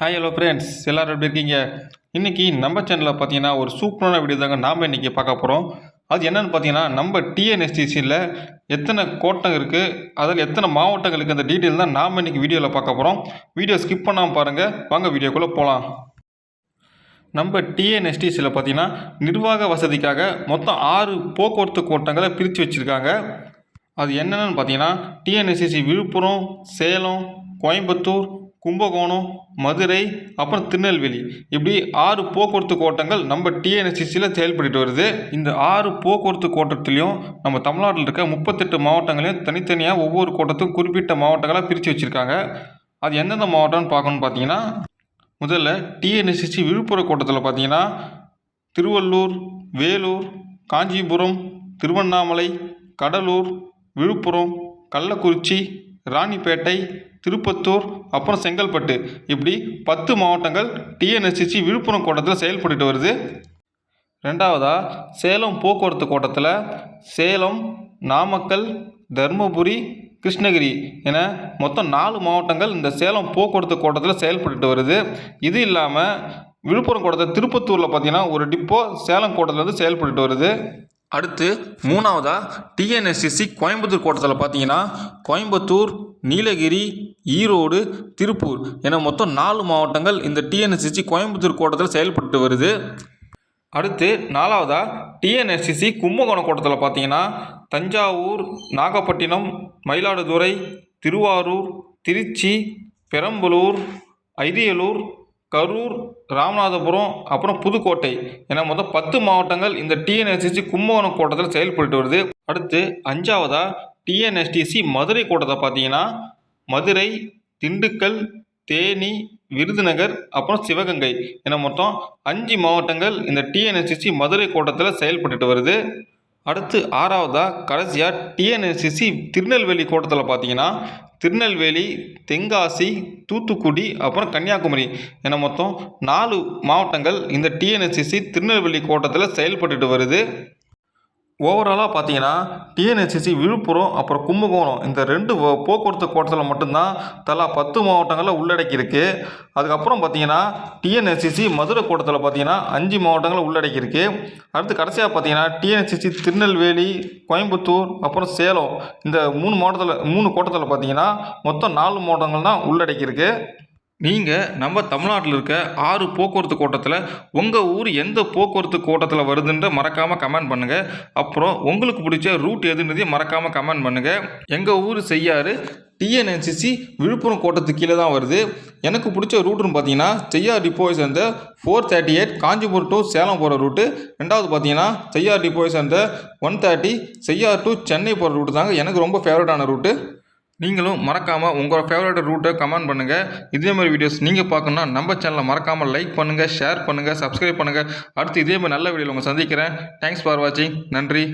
Hi hello friends எல்லோரும் எப்படி இருக்கீங்க? இன்றைக்கி நம்ம சேனலில் பார்த்தீங்கன்னா ஒரு சூப்பரான வீடியோ தாங்க நாம் இன்றைக்கி பார்க்க போகிறோம் அது என்னென்னு பார்த்தீங்கன்னா நம்ம டிஎன்எஸ்டிசியில் எத்தனை கோட்டம் இருக்குது அதில் எத்தனை மாவட்டங்கள் இருக்குது அந்த டீட்டெயில் தான் நாம் இன்றைக்கி வீடியோவில் பார்க்க போகிறோம் வீடியோ ஸ்கிப் பண்ணாமல் பாருங்கள் வாங்க வீடியோக்குள்ளே போகலாம் நம்ம டிஎன்எஸ்டிசியில் பார்த்தீங்கன்னா நிர்வாக வசதிக்காக மொத்தம் ஆறு போக்குவரத்து கோட்டங்களை பிரித்து வச்சுருக்காங்க. அது என்னென்னு பார்த்தீங்கன்னா டிஎன்எஸ்டிசி விழுப்புரம் சேலம் கோயம்புத்தூர் கும்பகோணம் மதுரை அப்புறம் திருநெல்வேலி. இப்படி ஆறு போக்குவரத்து கோட்டங்கள் நம்ம டிஎன்எஸ்சிசியில் செயல்பட்டு வருது. இந்த ஆறு போக்குவரத்து கோட்டத்துலேயும் நம்ம தமிழ்நாட்டில் இருக்க முப்பத்தெட்டு மாவட்டங்களையும் தனித்தனியாக ஒவ்வொரு கோட்டத்துக்கும் குறிப்பிட்ட மாவட்டங்களாக பிரித்து வச்சுருக்காங்க. அது எந்தெந்த மாவட்டம்னு பார்க்கணும்னு பார்த்தீங்கன்னா முதல்ல டிஎன்எஸ்சிசி விழுப்புரம் கோட்டத்தில் பார்த்தீங்கன்னா திருவள்ளூர் வேலூர் காஞ்சிபுரம் திருவண்ணாமலை கடலூர் விழுப்புரம் கள்ளக்குறிச்சி ராணிப்பேட்டை திருப்பத்தூர் அப்புறம் செங்கல்பட்டு. இப்படி பத்து மாவட்டங்கள் டிஎன்எஸ்சிசி விழுப்புரம் கோட்டத்தில் செயல்பட்டுட்டு வருது. ரெண்டாவதாக சேலம் போக்குவரத்து கோட்டத்தில் சேலம் நாமக்கல் தருமபுரி கிருஷ்ணகிரி என மொத்தம் நாலு மாவட்டங்கள் இந்த சேலம் போக்குவரத்து கோட்டத்தில் செயல்பட்டு வருது. இது இல்லாமல் விழுப்புரம் கோட்டத்தில் திருப்பத்தூரில் பார்த்திங்கன்னா ஒரு டிப்போ சேலம் கோட்டத்தில் வந்து செயல்பட்டு வருது. அடுத்து மூணாவதாக டிஎன்எஸ்சிசி கோயம்புத்தூர் கோட்டத்தில் பார்த்தீங்கன்னா கோயம்புத்தூர் நீலகிரி ஈரோடு திருப்பூர் என மொத்தம் நாலு மாவட்டங்கள் இந்த டிஎன்எஸ்சிசி கோயம்புத்தூர் கோட்டத்தில் செயல்பட்டு வருது. அடுத்து நாலாவதாக டிஎன்எஸ்சிசி கும்பகோணம் கோட்டத்தில் பார்த்தீங்கன்னா தஞ்சாவூர் நாகப்பட்டினம் மயிலாடுதுறை திருவாரூர் திருச்சி பெரம்பலூர் ஐரியலூர் கரூர் ராமநாதபுரம் அப்புறம் புதுக்கோட்டை. என மொத்தம் பத்து மாவட்டங்கள் இந்த டிஎன்எஸ்டிசி கும்பகோணம் கோட்டத்தில் செயல்பட்டு வருது. அடுத்து அஞ்சாவதாக டிஎன்எஸ்டிசி மதுரை கோட்டத்தை பார்த்தீங்கன்னா மதுரை திண்டுக்கல் தேனி விருதுநகர் அப்புறம் சிவகங்கை. என மொத்தம் அஞ்சு மாவட்டங்கள் இந்த டிஎன்எஸ்டிசி மதுரை கோட்டத்தில் செயல்பட்டு வருது. அடுத்து ஆறாவதாக கடைசியாக டிஎன்எஸ்சிசி திருநெல்வேலி கோட்டத்தில் பார்த்தீங்கன்னா திருநெல்வேலி தென்காசி தூத்துக்குடி அப்புறம் கன்னியாகுமரி. என மொத்தம் நாலு மாவட்டங்கள் இந்த டிஎன்எஸ்சிசி திருநெல்வேலி கோட்டத்தில் செயல்பட்டுட்டு வருது. ஓவராலாக பார்த்தீங்கன்னா டிஎன்எஸ்சிசி விழுப்புரம் அப்புறம் கும்பகோணம் இந்த ரெண்டு போக்குவரத்து கோட்டத்தில் மட்டும்தான் தலா பத்து மாவட்டங்களில் உள்ளடக்கியிருக்கு. அதுக்கப்புறம் பார்த்தீங்கன்னா டிஎன்எஸ்சிசி மதுரை கோட்டத்தில் பார்த்தீங்கன்னா அஞ்சு மாவட்டங்களை உள்ளடக்கியிருக்கு. அடுத்து கடைசியாக பார்த்தீங்கன்னா டிஎன்எஸ்சிசி திருநெல்வேலி கோயம்புத்தூர் அப்புறம் சேலம் இந்த மூணு மாவட்டத்தில் மூணு கோட்டத்தில் பார்த்தீங்கன்னா மொத்தம் நாலு மாவட்டங்கள் தான் உள்ளடக்கியிருக்கு. நீங்கள் நம்ம தமிழ்நாட்டில் இருக்க ஆறு போக்குவரத்து கோட்டத்தில் உங்கள் ஊர் எந்த போக்குவரத்து கோட்டத்தில் வருதுன்ற மறக்காமல் கமெண்ட் பண்ணுங்கள் அப்புறம் உங்களுக்கு பிடிச்ச ரூட் எதுன்றதையும் மறக்காமல் கமெண்ட் பண்ணுங்கள் எங்கள் ஊர் செய்யாறு டிஎன்என்சிசி விழுப்புரம் கோட்டத்துக்கு கீழே தான் வருது. எனக்கு பிடிச்ச ரூட்டுன்னு பார்த்தீங்கன்னா செய்யார் டிப்போய் சேர்ந்த four thirty eight Kanchipuram to Salem போகிற ரூட்டு. ரெண்டாவது பார்த்தீங்கன்னா செய்யார் டிப்போய் சேர்ந்த one thirty Cheyyar to Chennai போகிற ரூட்டு தாங்க எனக்கு ரொம்ப ஃபேவரட்டான ரூட்டு. நீங்களும் மறக்காமல் உங்களோட ஃபேவரட் ரூட்டை கமெண்ட் பண்ணுங்கள் இதே மாதிரி வீடியோஸ் நீங்கள் பார்க்கணுன்னா நம்ம சேனலை மறக்காமல் லைக் பண்ணுங்கள் ஷேர் பண்ணுங்கள் சப்ஸ்கிரைப் பண்ணுங்கள் அடுத்து இதே மாதிரி நல்ல வீடியோவில் உங்களை சந்திக்கிறேன். தேங்க்ஸ் ஃபார் வாட்சிங் நன்றி.